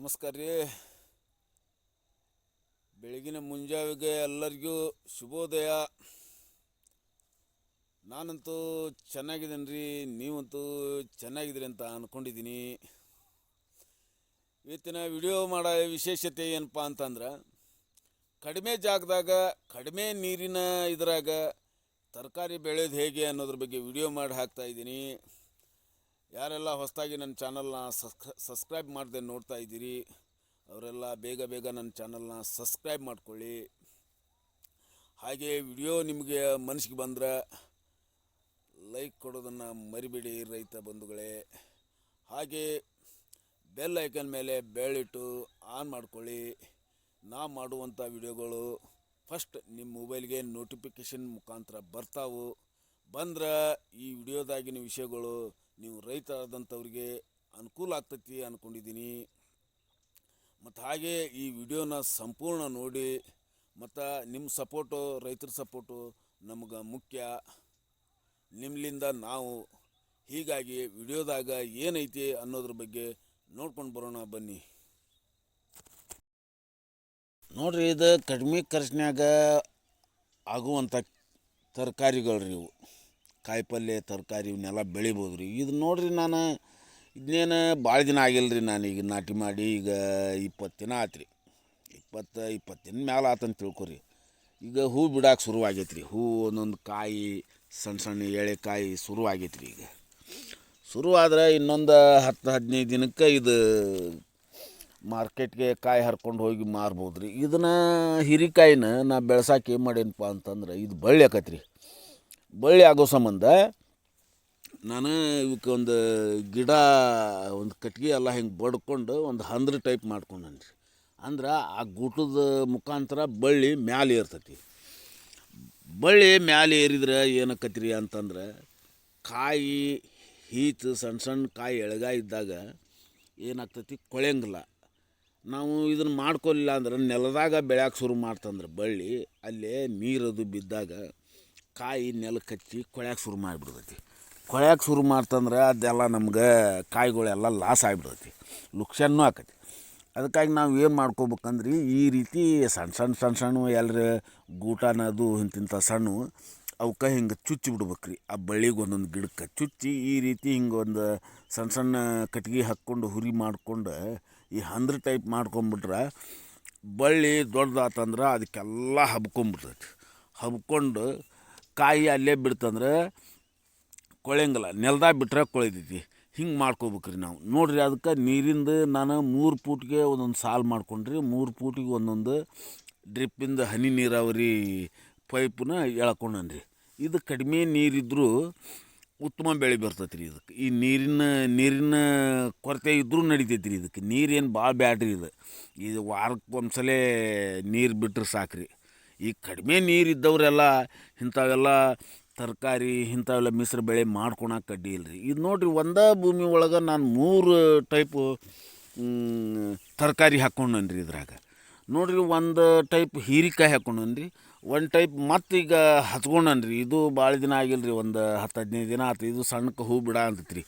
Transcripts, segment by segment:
ನಮಸ್ಕಾರ ರೀ. ಬೆಳಗಿನ ಮುಂಜಾವಿಗೆ ಎಲ್ಲರಿಗೂ ಶುಭೋದಯ. ನಾನಂತೂ ಚೆನ್ನಾಗಿದ್ದೀನಿ ರೀ. ನೀವಂತೂ ಚೆನ್ನಾಗಿದ್ದೀರಿ ಅಂತ ಅಂದ್ಕೊಂಡಿದ್ದೀನಿ ಇವತ್ತಿನ ವಿಡಿಯೋ ಮಾಡೋ ವಿಶೇಷತೆ ಏನಪ್ಪ ಅಂತಂದ್ರೆ, ಕಡಿಮೆ ಜಾಗದಾಗ ಕಡಿಮೆ ನೀರಿನ ಇದರಾಗ ತರಕಾರಿ ಬೆಳೆಯೋದು ಹೇಗೆ ಅನ್ನೋದ್ರ ಬಗ್ಗೆ ವಿಡಿಯೋ ಮಾಡಿ ಹಾಕ್ತಾ ಇದ್ದೀನಿ. ಯಾರೆಲ್ಲ ಹೊಸದಾಗಿ ನನ್ನ ಚಾನಲ್ನ ಸಬ್ಸ್ಕ್ರೈಬ್ ಮಾಡದೆ ನೋಡ್ತಾ ಇದ್ದೀರಿ, ಅವರೆಲ್ಲ ಬೇಗ ಬೇಗ ನನ್ನ ಚಾನಲ್ನ ಸಬ್ಸ್ಕ್ರೈಬ್ ಮಾಡ್ಕೊಳ್ಳಿ. ಹಾಗೆ ವಿಡಿಯೋ ನಿಮಗೆ ಮನಸ್ಸಿಗೆ ಬಂದ್ರೆ ಲೈಕ್ ಕೊಡೋದನ್ನು ಮರಿಬೇಡಿ ರೈತ ಬಂಧುಗಳೇ. ಹಾಗೆ ಬೆಲ್ ಐಕನ್ ಮೇಲೆ ಬೆಳ್ಳಿಟ್ಟು ಆನ್ ಮಾಡ್ಕೊಳ್ಳಿ. ನಾ ಮಾಡುವಂಥ ವಿಡಿಯೋಗಳು ಫಸ್ಟ್ ನಿಮ್ಮ ಮೊಬೈಲ್ಗೆ ನೋಟಿಫಿಕೇಷನ್ ಮುಖಾಂತರ ಬರ್ತಾವು. ಬಂದ್ರೆ ಈ ವಿಡಿಯೋದಾಗಿನ ವಿಷಯಗಳು ನೀವು ರೈತ ಆದಂಥವ್ರಿಗೆ ಅನುಕೂಲ ಆಗ್ತೈತಿ ಅಂದ್ಕೊಂಡಿದ್ದೀನಿ ಮತ್ತು ಹಾಗೆ ಈ ವಿಡಿಯೋನ ಸಂಪೂರ್ಣ ನೋಡಿ, ಮತ್ತು ನಿಮ್ಮ ಸಪೋರ್ಟು, ರೈತರ ಸಪೋರ್ಟು ನಮ್ಗೆ ಮುಖ್ಯ. ನಿಮ್ಮಿಂದ ನಾವು ಹೀಗಾಗಿ ವಿಡಿಯೋದಾಗ ಏನೈತಿ ಅನ್ನೋದ್ರ ಬಗ್ಗೆ ನೋಡ್ಕೊಂಡು ಬರೋಣ ಬನ್ನಿ. ನೋಡ್ರಿ, ಇದು ಕಡಿಮೆ ಖರ್ಚಿನಾಗ ಆಗುವಂಥ ತರಕಾರಿಗಳು ರೀ ಕಾಯಿಪಲ್ಯ ತರಕಾರಿ ಇವನ್ನೆಲ್ಲ ಬೆಳಿಬೋದು ರೀ ಇದು ನೋಡ್ರಿ ನಾನು ಇದನ್ನೇನು ಭಾಳ ದಿನ ಆಗಿಲ್ಲ ರೀ ನಾನು ಈಗ ನಾಟಿ ಮಾಡಿ ಈಗ ಇಪ್ಪತ್ತು ದಿನ ಆತು ರೀ ಇಪ್ಪತ್ತು ಇಪ್ಪತ್ತು ದಿನ ಮೇಲೆ ಆತಂತ ತಿಳ್ಕೊರಿ. ಈಗ ಹೂ ಬಿಡಾಕೆ ಶುರುವಾಗೈತೆ ರೀ ಹೂ ಒಂದೊಂದು ಕಾಯಿ ಸಣ್ಣ ಸಣ್ಣ ಎಳೆಕಾಯಿ ಶುರುವಾಗೈತೆ ರೀ ಈಗ. ಶುರುವಾದ್ರೆ ಇನ್ನೊಂದು ಹತ್ತು, ಹದಿನೈದು ದಿನಕ್ಕೆ ಇದು ಮಾರ್ಕೆಟ್ಗೆ ಕಾಯಿ ಹರ್ಕೊಂಡು ಹೋಗಿ ಮಾರ್ಬೋದು ರೀ ಇದನ್ನು ಹಿರಿಕಾಯಿನ ನಾ ಬೆಳ್ಸಕ್ಕೆ ಏನು ಮಾಡೇನಪ್ಪ ಅಂತಂದ್ರೆ ಇದು ಬಳ್ಳಿ ರೀ ಬಳ್ಳಿ ಆಗೋ ಸಂಬಂಧ, ನಾನು ಇವಕ್ಕೆ ಒಂದು ಗಿಡ, ಒಂದು ಕಟ್ಗೆ ಎಲ್ಲ ಹಿಂಗೆ ಬಡ್ಕೊಂಡು ಒಂದು ಹಂದ್ರ ಟೈಪ್ ಮಾಡ್ಕೊಂಡಿ ರೀ ಅಂದ್ರೆ ಆ ಗೂಟದ ಮುಖಾಂತರ ಬಳ್ಳಿ ಮ್ಯಾಲೆ ಏರ್ತೈತಿ. ಬಳ್ಳಿ ಮ್ಯಾಲೆ ಏರಿದ್ರೆ ಏನಕ್ಕತ್ರಿ ಅಂತಂದ್ರೆ, ಕಾಯಿ ಹೀತು ಸಣ್ಣ ಸಣ್ಣ ಕಾಯಿ ಎಳಗ ಇದ್ದಾಗ ಏನಾಗ್ತೈತಿ ಕೊಳೆಯಂಗಿಲ್ಲ ನಾವು ಇದನ್ನು ಮಾಡ್ಕೊಲಿಲ್ಲ ಅಂದ್ರೆ ನೆಲದಾಗ ಬೆಳ್ಯಾಕೆ ಶುರು ಮಾಡ್ತಂದ್ರೆ ಬಳ್ಳಿ, ಅಲ್ಲೇ ನೀರದು ಬಿದ್ದಾಗ ಕಾಯಿ ನೆಲಕ್ಕೆ ಹಚ್ಚಿ ಕೊಳ್ಯಾಕೆ ಶುರು ಮಾಡಿಬಿಡ್ತೈತಿ. ಕೊಳ್ಯಾಕೆ ಶುರು ಮಾಡ್ತಂದ್ರೆ ಅದೆಲ್ಲ ನಮ್ಗೆ ಕಾಯಿಗಳೆಲ್ಲ ಲಾಸ್ ಆಗಿಬಿಡ್ತೈತಿ. ಲುಕ್ಷನ್ನೂ ಆಕತಿ. ಅದಕ್ಕಾಗಿ ನಾವು ಏನು ಮಾಡ್ಕೋಬೇಕಂದ್ರಿ ಈ ರೀತಿ ಸಣ್ಣ ಸಣ್ಣ ಸಣ್ಣ ಸಣ್ಣ ಎಲ್ಲರ ಗೂಟನ ಅದು ಇಂತಿಂಥ ಸಣ್ಣ ಅವಕ್ಕೆ ಹಿಂಗೆ ಚುಚ್ಚಿ ಬಿಡ್ಬೇಕ್ರಿ. ಆ ಬಳ್ಳಿಗೆ ಒಂದೊಂದು ಗಿಡಕ್ಕೆ ಚುಚ್ಚಿ ಈ ರೀತಿ ಹಿಂಗೆ ಒಂದು ಸಣ್ಣ ಸಣ್ಣ ಕಟ್ಗೆ ಹಾಕ್ಕೊಂಡು ಹುರಿ ಮಾಡ್ಕೊಂಡು ಈ ಹಂದ್ರ ಟೈಪ್ ಮಾಡ್ಕೊಂಬಿಟ್ರೆ ಬಳ್ಳಿ ದೊಡ್ಡದಾತಂದ್ರೆ ಅದಕ್ಕೆಲ್ಲ ಹಬ್ಕೊಂಬಿಡ್ತೈತಿ. ಹಬ್ಕೊಂಡು ಕಾಯಿ ಅಲ್ಲೇ ಬಿಡ್ತಂದ್ರೆ ಕೊಳೆಯಂಗಿಲ್ಲ ನೆಲ್ದಾಗ ಬಿಟ್ರೆ ಕೊಳಿತೈತಿ ಹಿಂಗೆ ಮಾಡ್ಕೋಬೇಕ್ರಿ ನಾವು. ನೋಡಿರಿ ಅದಕ್ಕೆ ನೀರಿಂದ ನಾನು ಮೂರು ಫೂಟ್ಗೆ ಒಂದೊಂದು ಸಾಲು ಮಾಡ್ಕೊಂಡ್ರಿ. ಮೂರು ಪೂಟಿಗೆ ಒಂದೊಂದು ಡ್ರಿಪ್ಪಿಂದ ಹನಿ ನೀರಾವರಿ ಪೈಪನ್ನ ಎಳ್ಕೊಂಡನ್ರಿ. ಇದು ಕಡಿಮೆ ನೀರಿದ್ದರೂ ಉತ್ತಮ ಬೆಳೆ ಬರ್ತೈತೆ ರೀ ಇದಕ್ಕೆ. ಈ ನೀರಿನ ನೀರಿನ ಕೊರತೆ ಇದ್ದರೂ ನಡಿತೈತೆ ರೀ ಇದಕ್ಕೆ. ನೀರೇನು ಭಾಳ ಬ್ಯಾಡ್ರಿ ಇದು. ಇದು ವಾರಕ್ಕೆ ಒಂದು ಸಲ ನೀರು ಬಿಟ್ರೆ ಸಾಕ್ರಿ. ಈ ಕಡಿಮೆ ನೀರು ಇದ್ದವರೆಲ್ಲ ಇಂಥವೆಲ್ಲ ತರಕಾರಿ, ಇಂಥವೆಲ್ಲ ಮಿಶ್ರ ಬೆಳೆ ಮಾಡ್ಕೊಳಕ್ಕೆ ಅಡ್ಡಿ ಇಲ್ಲ ರೀ ಇದು ನೋಡಿರಿ ಒಂದೇ ಭೂಮಿ ಒಳಗೆ ನಾನು ಮೂರು ಟೈಪು ತರಕಾರಿ ಹಾಕ್ಕೊಂಡನ್ರಿ ಇದ್ರಾಗ. ನೋಡಿರಿ ಒಂದು ಟೈಪ್ ಹೀರಿಕಾಯಿ ಹಾಕ್ಕೊಂಡನ್ರಿ ಒಂದು ಟೈಪ್ ಮತ್ತೀಗ ಈಗ ರೀ ಇದು ಭಾಳ ದಿನ ಆಗಿಲ್ಲ ರೀ ಒಂದು ಹತ್ತು ಹದಿನೈದು ದಿನ ಆಯ್ತು ಇದು ಸಣ್ಣಕ್ಕೆ ಹೂ ಬಿಡ ಅಂತತ್ರಿ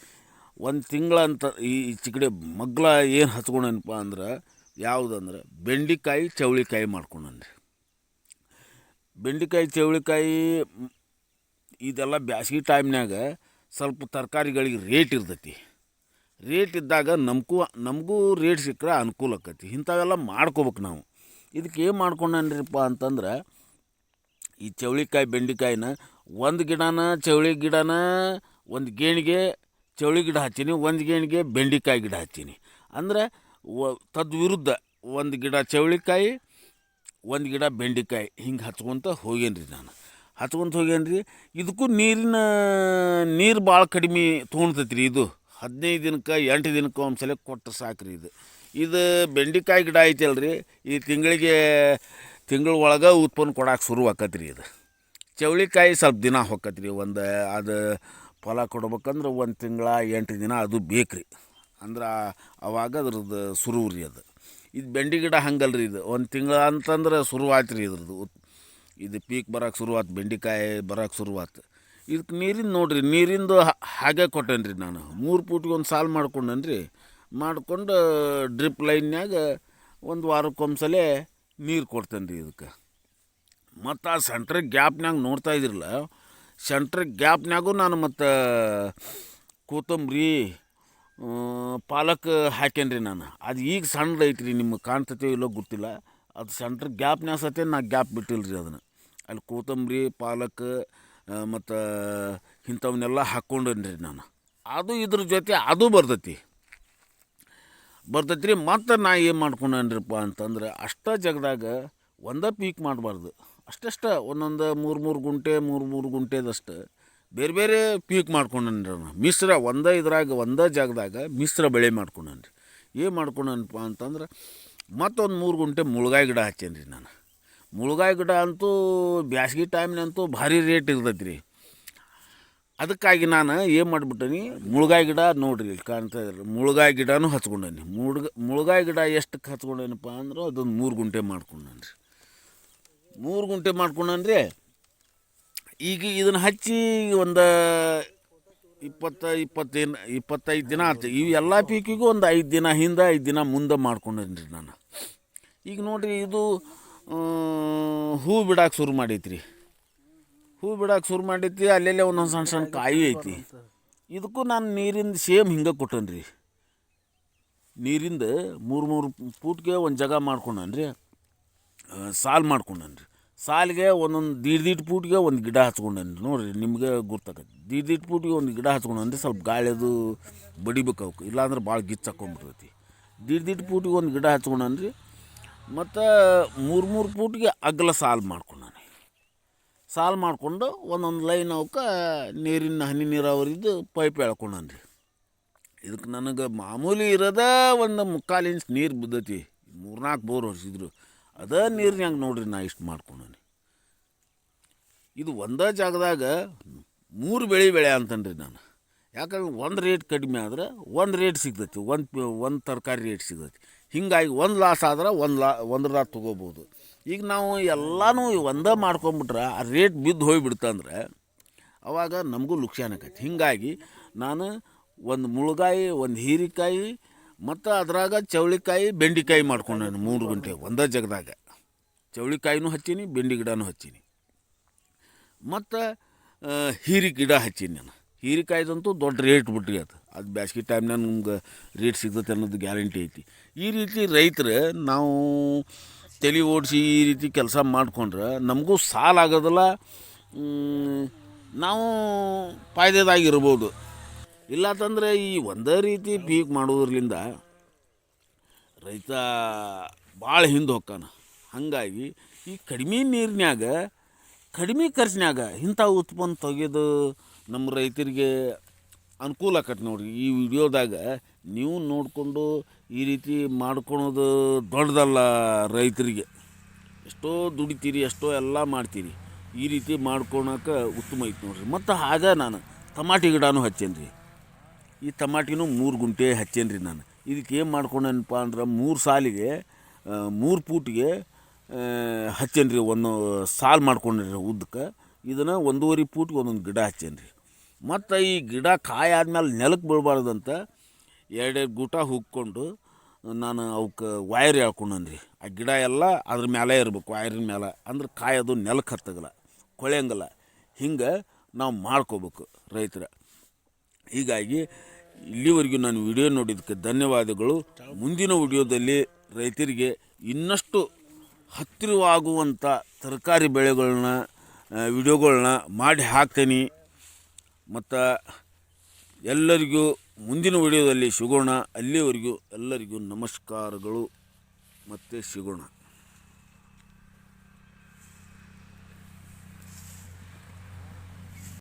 ಒಂದು ತಿಂಗಳಂತ ಈ ಚಿಕಡೆ ಮಗ್ಲ ಏನು ಹಚ್ಕೊಂಡನಪ್ಪ ಅಂದ್ರೆ, ಯಾವುದಂದ್ರೆ ಬೆಂಡೆಕಾಯಿ, ಚೌಳಿಕಾಯಿ ಮಾಡ್ಕೊಂಡನ್ರಿ. ಬೆಂಡೆಕಾಯಿ ಚೌಳಿಕಾಯಿ ಇದೆಲ್ಲ ಬ್ಯಾಸ್ಗೆ ಟೈಮ್ನಾಗ ಸ್ವಲ್ಪ ತರಕಾರಿಗಳಿಗೆ ರೇಟ್ ಇರ್ತೈತಿ. ರೇಟ್ ಇದ್ದಾಗ ನಮಗೂ ನಮಗೂ ರೇಟ್ ಸಿಕ್ಕರೆ ಅನುಕೂಲ ಆಕತಿ. ಇಂಥವೆಲ್ಲ ಮಾಡ್ಕೋಬೇಕು ನಾವು. ಇದಕ್ಕೆ ಏನು ಮಾಡ್ಕೊಂಡ್ರಿಪ್ಪ ಅಂತಂದ್ರೆ, ಈ ಚೌಳಿಕಾಯಿ ಬೆಂಡೆಕಾಯಿನ ಒಂದು ಗಿಡನ ಚೌಳಿ ಗಿಡನ ಒಂದು ಗೇಣಿಗೆ ಚೌಳಿ ಗಿಡ ಹಚ್ಚೀನಿ, ಒಂದು ಗೇಣಿಗೆ ಬೆಂಡೆಕಾಯಿ ಗಿಡ ಹಚ್ಚೀನಿ. ಅಂದ್ರೆ ವ, ತದ್ವಿರುದ್ಧ ಒಂದು ಗಿಡ ಚೌಳಿಕಾಯಿ ಒಂದು ಗಿಡ ಬೆಂಡೆಕಾಯಿ ಹಿಂಗೆ ಹಚ್ಕೊಂತ ಹೋಗೇನ್ರಿ ನಾನು. ಹಚ್ಕೊಂತ ಹೋಗೇನ್ರಿ? ಇದಕ್ಕೂ ನೀರಿನ, ನೀರು ಭಾಳ ಕಡಿಮೆ ತೊಗೊಳ್ತೈತಿ ರೀ ಇದು. ಹದಿನೈದು ದಿನಕ್ಕೆ, ಎಂಟು ದಿನಕ್ಕೆ ಒಂದು ಸಲ ಕೊಟ್ಟರೆ ಸಾಕು ರೀ ಇದು. ಇದು ಬೆಂಡೆಕಾಯಿ ಗಿಡ ಐತಲ್ಲ ರೀ ಈ ತಿಂಗಳಿಗೆ, ತಿಂಗಳ ಒಳಗೆ ಉತ್ಪನ್ನ ಕೊಡೋಕೆ ಶುರು ಆಕತಿ ರೀ ಇದು. ಚೌಳಿಕಾಯಿ ಸ್ವಲ್ಪ ದಿನ ಹೊಕ್ಕತಿ ರೀ ಒಂದು ಅದು ಫಲ ಕೊಡ್ಬೇಕಂದ್ರೆ ಒಂದು ತಿಂಗಳ, ಎಂಟು ದಿನ ಅದು ಬೇಕು ರೀ ಅಂದ್ರೆ ಅವಾಗ ಅದ್ರದ್ದು ಸುರು ರೀ ಅದು. ಇದು ಬೆಂಡಿ ಗಿಡ ಹಂಗಲ್ಲ ರೀ ಇದು. ಒಂದು ತಿಂಗಳ ಅಂತಂದ್ರೆ ಶುರುವಾಯ್ತು ರೀ ಇದ್ರದ್ದು ಇದು ಪೀಕ್ ಬರೋಕೆ ಶುರುವಾತು, ಬೆಂಡೆಕಾಯಿ ಬರೋಕೆ ಶುರುವಾತು. ಇದಕ್ಕೆ ನೀರಿಂದ ನೋಡಿರಿ, ನೀರಿಂದು ಹಾಗೆ ಕೊಟ್ಟೇನಿ ರೀ ನಾನು. ಮೂರು ಫೂಟಿಗೆ ಒಂದು ಸಾಲು ಮಾಡ್ಕೊಂಡೇನಿ ರೀ ಮಾಡ್ಕೊಂಡು ಡ್ರಿಪ್ ಲೈನ್ಯಾಗ ಒಂದು ವಾರಕ್ಕೊಂದ್ಸಲ ನೀರು ಕೊಡ್ತೇನೆ ರೀ ಇದಕ್ಕೆ ಮತ್ತು ಆ ಸೆಂಟ್ರ್ ಗ್ಯಾಪ್ನಾಗ ನೋಡ್ತಾ ಇದ್ರಲ್ಲ. ಸೆಂಟ್ರ್ ಗ್ಯಾಪ್ನಾಗೂ ನಾನು ಮತ್ತು ಕೊತ್ತಂಬರಿ ಪಾಲಕ್ ಹಾಕೇನಿ ರೀ ನಾನು. ಅದು ಈಗ ಸಣ್ಣದು ರೀ ನಿಮ್ಗೆ ಕಾಣ್ತೈತೋ ಇಲ್ಲೋ ಗೊತ್ತಿಲ್ಲ. ಅದು ಸೆಂಟ್ರ್ ಗ್ಯಾಪ್ ಸತೆ ನಾ ಗ್ಯಾಪ್ ಬಿಟ್ಟಿಲ್ಲ ರೀ ಅದನ್ನು. ಅಲ್ಲಿ ಕೊತ್ತಂಬರಿ, ಪಾಲಕ್ ಮತ್ತು ಇಂಥವನ್ನೆಲ್ಲ ಹಾಕ್ಕೊಂಡೇನಿ ರೀ ನಾನು. ಅದು ಇದ್ರ ಜೊತೆ ಅದು ಬರ್ತೈತಿ. ಬರ್ತೈತಿ ರೀ ಮತ್ತು ನಾ ಏನು ಮಾಡ್ಕೊಂಡೇನ್ರಿಪ್ಪ ಅಂತಂದ್ರೆ, ಅಷ್ಟ ಜಗದಾಗ ಒಂದೇ ಪೀಕ್ ಮಾಡಬಾರ್ದು. ಅಷ್ಟಷ್ಟ ಒಂದೊಂದು ಮೂರು ಮೂರು ಗುಂಟೆ, ಮೂರು ಮೂರು ಗುಂಟೆದಷ್ಟು ಬೇರೆ ಬೇರೆ ಪೀಕ್ ಮಾಡ್ಕೊಂಡನ್ರಿ ಅವನು. ಮಿಶ್ರ ಒಂದೇ ಇದ್ರಾಗ, ಒಂದೇ ಜಾಗದಾಗ ಮಿಶ್ರ ಬೆಳೆ ಮಾಡ್ಕೊಂಡನ್ರಿ. ಏನು ಮಾಡ್ಕೊಂಡನಪ್ಪ ಅಂತಂದ್ರೆ ಮತ್ತೊಂದು ಮೂರು ಗುಂಟೆ ಮುಳ್ಗಾಯಿ ಗಿಡ ಹಚ್ಚೇನಿ ರೀ ನಾನು. ಮುಳ್ಗಾಯಿ ಗಿಡ ಅಂತೂ ಬ್ಯಾಸ್ಗೆ ಟೈಮ್ನಂತೂ ಭಾರಿ ರೇಟ್ ಇರ್ತೈತಿ ರೀ ಅದಕ್ಕಾಗಿ ನಾನು ಏನು ಮಾಡಿಬಿಟ್ಟೀನಿ, ಮುಳ್ಗಾಯಿ ಗಿಡ ನೋಡ್ರಿ, ಇಲ್ಲಿ ಕಾಣ್ತಾ ಇದ್ರಿ, ಮುಳ್ಗಾಯಿ ಗಿಡನೂ ಹಚ್ಕೊಂಡೇನಿ. ಮುಳ್ಗ, ಮುಳ್ಗಾಯಿ ಗಿಡ ಎಷ್ಟಕ್ಕೆ ಹಚ್ಕೊಂಡೇನಪ್ಪ ಅಂದ್ರೆ ಅದೊಂದು ಮೂರು ಗುಂಟೆ ಮಾಡ್ಕೊಂಡನ್ರಿ. ಮೂರು ಗುಂಟೆ ಮಾಡ್ಕೊಂಡನ್ರಿ ಈಗ ಇದನ್ನು ಹಚ್ಚಿ ಒಂದು ಇಪ್ಪತ್ತ ಇಪ್ಪತ್ತೇನು ಇಪ್ಪತ್ತೈದು ದಿನ ಆಯ್ತು ಎಲ್ಲ ಪೀಕಿಗೂ ಒಂದು ಐದು ದಿನ ಹಿಂದೆ, ಐದು ದಿನ ಮುಂದೆ ಮಾಡ್ಕೊಂಡೇನಿ ನಾನು. ಈಗ ನೋಡಿರಿ ಇದು ಹೂ ಬಿಡಕ್ಕೆ ಶುರು ಮಾಡೈತ್ರಿ. ಹೂ ಬಿಡಕ್ಕೆ ಶುರು ಮಾಡೈತಿ, ಅಲ್ಲೆಲ್ಲೇ ಒಂದೊಂದು ಸಣ್ಣ ಸಣ್ಣ ಕಾಯಿ ಐತಿ. ಇದಕ್ಕೂ ನಾನು ನೀರಿಂದ ಸೇಮ್ ಹಿಂಗೆ ಕೊಟ್ಟೇನಿ ರೀ ನೀರಿಂದ ಮೂರು ಮೂರು ಪೂಟ್ಗೆ ಒಂದು ಜಾಗ ಮಾಡ್ಕೊಂಡನ್ರಿ. ಸಾಲ್ ಸಾಲು ಮಾಡ್ಕೊಂಡೇನಿ ರೀ ಸಾಲಿಗೆ ಒಂದೊಂದು ದೀಡ್ ಫೂಟ್ಗೆ ಒಂದು ಗಿಡ ಹಚ್ಕೊಂಡೇನಿ ರೀ ನೋಡಿರಿ ನಿಮಗೆ ಗೊತ್ತಾಗತ್ತೆ. ದೀಡ್ ಫೂಟ್ಗೆ ಒಂದು ಗಿಡ ಹಚ್ಕೊಂಡಂದ್ರೆ ಸ್ವಲ್ಪ ಗಾಳಿ ಅದು ಬಡಿಬೇಕು ಅವಕ್ಕೆ ಇಲ್ಲಾಂದ್ರೆ ಭಾಳ ಗಿಚ್ಚ ಹಾಕೊಂಡ್ಬಿಡ್ತೈತಿ. ದೀಡ್ ದೀಡ್ ಪೂಟ್ಗೆ ಒಂದು ಗಿಡ ಹಚ್ಕೊಂಡನ್ರಿ. ಮತ್ತು ಮೂರು ಮೂರು ಫೂಟ್ಗೆ ಅಗಲ ಸಾಲು ಮಾಡ್ಕೊಂಡಾನೆ ಸಾಲು ಮಾಡಿಕೊಂಡು ಒಂದೊಂದು ಲೈನ್ ಅವಕ್ಕೆ ನೀರಿನ ಹನಿ ನೀರಾವರಿದು ಪೈಪ್ ಎಳ್ಕೊಂಡನ್ರಿ. ಇದಕ್ಕೆ ನನಗೆ ಮಾಮೂಲಿ ಇರೋದೇ ಒಂದು ಮುಕ್ಕಾಲು ಇಂಚ್ ನೀರು ಬಿದ್ದೈತಿ. ಮೂರ್ನಾಲ್ಕು ಬೋರ್ ಹೊಡ್ಸಿದ್ರು. ಅದೇ ನೀರಿನಾಗ ನೋಡ್ರಿ ನಾ ಇಷ್ಟು ಮಾಡ್ಕೊಂಡನಿ. ಇದು ಒಂದೇ ಜಾಗದಾಗ ಮೂರು ಬೆಳೆ ಬೆಳೆ ಅಂತನ್ರಿ ನಾನು. ಯಾಕಂದ್ರೆ ಒಂದು ರೇಟ್ ಕಡಿಮೆ ಆದ್ರೆ ಒಂದು ರೇಟ್ ಸಿಗ್ತೈತಿ, ಒಂದು ಒಂದು ತರಕಾರಿ ರೇಟ್ ಸಿಗ್ತೈತಿ. ಹಿಂಗಾಗಿ ಒಂದು ಲಾಸ್ ಆದ್ರೆ ಒಂದು ಲಾ ಒಂದು ಲಾಸ್ ತೊಗೋಬೋದು. ಈಗ ನಾವು ಎಲ್ಲನೂ ಒಂದೇ ಮಾಡ್ಕೊಂಬಿಟ್ರೆ ಆ ರೇಟ್ ಬಿದ್ದು ಹೋಗಿಬಿಡ್ತಂದ್ರೆ ಅವಾಗ ನಮಗೂ ನುಕ್ಸಾನ್ ಆಕೈತಿ. ಹೀಗಾಗಿ ನಾನು ಒಂದು ಮುಳುಗಾಯಿ, ಒಂದು ಹೀರಿಕಾಯಿ ಮತ್ತು ಅದ್ರಾಗ ಚೌಳಿಕಾಯಿ, ಬೆಂಡಿಕಾಯಿ ಮಾಡ್ಕೊಂಡೇನು ಮೂರು ಗಂಟೆ ಒಂದೇ ಜಗದಾಗ. ಚೌಳಿಕಾಯಿನೂ ಹಚ್ಚೀನಿ, ಬೆಂಡಿ ಗಿಡನೂ ಹಚ್ಚೀನಿ. ಮತ್ತು ಹೀರಿ ಗಿಡ ಹಚ್ಚೀನಿ ನಾನು. ಹೀರಿಕಾಯ್ದಂತೂ ದೊಡ್ಡ ರೇಟ್ ಬಿಟ್ರಿ ಅದು. ಅದು ಬ್ಯಾಸ್ಗೆ ಟೈಮ್ನಾಗ ನಮ್ಗೆ ರೇಟ್ ಸಿಗ್ತೈತೆ ಅನ್ನೋದು ಗ್ಯಾರಂಟಿ ಐತಿ. ಈ ರೀತಿ ರೈತರು ನಾವು ತಲೆ ಓಡಿಸಿ ಈ ರೀತಿ ಕೆಲಸ ಮಾಡ್ಕೊಂಡ್ರೆ ನಮಗೂ ಸಾಲ ಆಗೋದಿಲ್ಲ ನಾವು ಫಾಯ್ದೆದಾಗಿರ್ಬೋದು ಇಲ್ಲಾತಂದ್ರೆ ಈ ಒಂದೇ ರೀತಿ ಪೀಕ್ ಮಾಡೋದ್ರಿಂದ ರೈತ ಭಾಳ ಹಿಂದೆ ಹೊಕ್ಕಾನ. ಹಾಗಾಗಿ ಈ ಕಡಿಮೆ ನೀರಿನ್ಯಾಗ, ಕಡಿಮೆ ಖರ್ಚಿನಾಗ ಇಂಥ ಉತ್ಪನ್ನ ತೆಗೆದು ನಮ್ಮ ರೈತರಿಗೆ ಅನುಕೂಲ ಆಕತ್ತೆ ನೋಡ್ರಿ. ಈ ವಿಡಿಯೋದಾಗ ನೀವು ನೋಡಿಕೊಂಡು ಈ ರೀತಿ ಮಾಡ್ಕೊಳೋದು ದೊಡ್ಡದಲ್ಲ ರೈತರಿಗೆ. ಎಷ್ಟೋ ದುಡಿತೀರಿ, ಎಷ್ಟೋ ಎಲ್ಲ ಮಾಡ್ತೀರಿ. ಈ ರೀತಿ ಮಾಡ್ಕೊಳಕ್ಕೆ ಉತ್ತಮ ಐತೆ ನೋಡಿರಿ. ಮತ್ತು ಹಾಗೆ ನಾನು ಟಮಾಟಿ ಗಿಡನೂ ಹಚ್ಚೇನಿ ರೀ ಈ ಟಮಾಟಿನೂ ಮೂರು ಗುಂಟೆ ಹಚ್ಚೇನಿ ರೀ ನಾನು. ಇದಕ್ಕೆ ಏನು ಮಾಡ್ಕೊಂಡೇನಪ್ಪ ಅಂದ್ರೆ ಮೂರು ಸಾಲಿಗೆ ಮೂರು ಪೂಟಿಗೆ ಹಚ್ಚೇನಿ ರೀ ಒಂದು ಸಾಲು ಮಾಡ್ಕೊಂಡ್ರಿ ಉದ್ದಕ್ಕೆ. ಇದನ್ನು ಒಂದೂವರೆ ಪೂಟಿಗೆ ಒಂದೊಂದು ಗಿಡ ಹಚ್ಚೇನಿ ರೀ ಮತ್ತು ಈ ಗಿಡ ಕಾಯಿ ಆದ್ಮೇಲೆ ನೆಲಕ್ಕೆ ಬೀಳಬಾರ್ದಂತ ಎರಡೆರಡು ಗೂಟ ಹುಕ್ಕೊಂಡು ನಾನು ಅವಕ್ಕೆ ವೈರ್ ರೀ ಆ ಗಿಡ ಎಲ್ಲ ಅದ್ರ ಮೇಲೆ ಇರಬೇಕು, ವೈರಿನ ಮೇಲೆ ಅಂದ್ರೆ ಕಾಯಿ ಅದು ನೆಲಕ್ಕೆ ಹತ್ತಗಲ್ಲ, ಕೊಳೆಯಂಗಲ್ಲ. ಹಿಂಗೆ ನಾವು ಮಾಡ್ಕೋಬೇಕು ರೈತರ. ಹೀಗಾಗಿ ಇಲ್ಲಿವರೆಗೂ ನಾನು ವಿಡಿಯೋ ನೋಡಿದ್ದಕ್ಕೆ ಧನ್ಯವಾದಗಳು. ಮುಂದಿನ ವಿಡಿಯೋದಲ್ಲಿ ರೈತರಿಗೆ ಇನ್ನಷ್ಟು ಹತ್ತಿರವಾಗುವಂಥ ತರಕಾರಿ ಬೆಳೆಗಳನ್ನ ವಿಡಿಯೋಗಳನ್ನ ಮಾಡಿ ಹಾಕ್ತೀನಿ. ಮತ್ತು ಎಲ್ಲರಿಗೂ ಮುಂದಿನ ವಿಡಿಯೋದಲ್ಲಿ ಸಿಗೋಣ. ಅಲ್ಲಿವರೆಗೂ ಎಲ್ಲರಿಗೂ ನಮಸ್ಕಾರಗಳು. ಮತ್ತೆ ಸಿಗೋಣ.